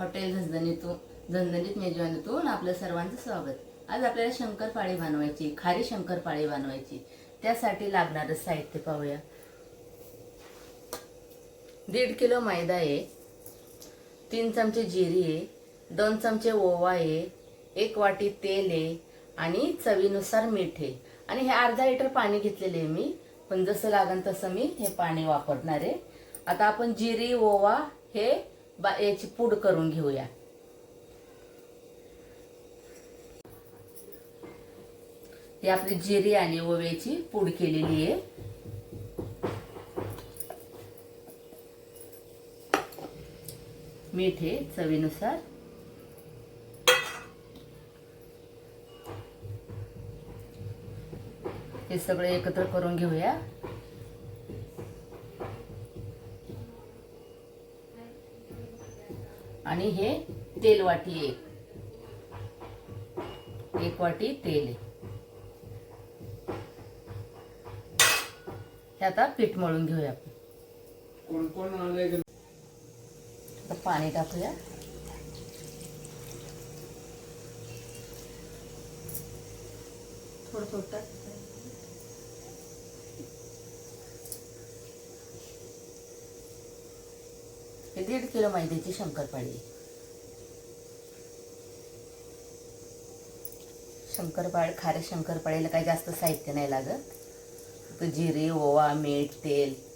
Hotel झणझणीतून झणझणीत मेजवानीतून आपलं सर्वांचं स्वागत. आज आपल्याला शंकरपाळी बनवायची खारी शंकरपाळी बनवायची. त्यासाठी लागणारं साहित्य पाहूया. दीड किलो मैदा आहे तीन चमचे जिरी आहे दोन चमचे ओवा आहे एक वाटी तेल आहे आणि चवीनुसार मीठ आहे. आणि हे अर्धा लिटर पाणी घेतलेले आहे मी पण जसं लागन तसं मी हे पाणी वापरणार आहे. आता आपण जिरी ओवा हे बा याची पूड करून घेऊया. ही आपली जिरी आणि ओव्याची पूड केलेली आहे. मीठ आहे चवीनुसार. हे सगळे एकत्र करून घेऊया. आणि हे तेल वाटी एक. एक वाटी तेल आहे हे आता पीठ मळून घेऊया आपण. कोण पाणी टाकूया. थोडं थोडं टाक. हे दीड किलो मैद्याची शंकरपाळी. शंकरपाळ शंकरपाळी खारे शंकरपाळीला काही जास्त साहित्य नाही लागत. जिरे ओवा मीठ तेल.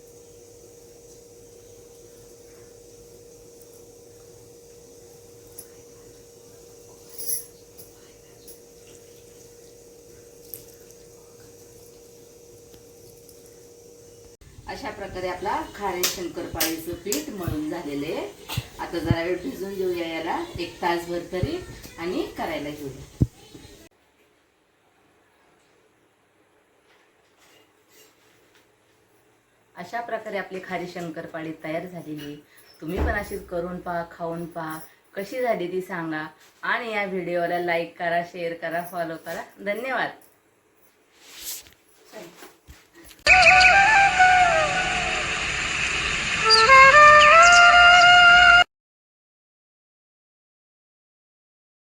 अशा प्रकारे आपला खारे शंकरपाळीचं पीठ मळून झालेले आहे. आता जरा वेळ भिजून घेऊया याला. एक तासभर तरी आणि करायला घेऊया. अशा प्रकारे आपली खारी शंकरपाळी तयार झालेली तुम्ही पण अशीच करून पहा खाऊन पहा. कशी झाली ती सांगा. आणि या व्हिडिओला लाईक करा शेअर करा फॉलो करा. धन्यवाद.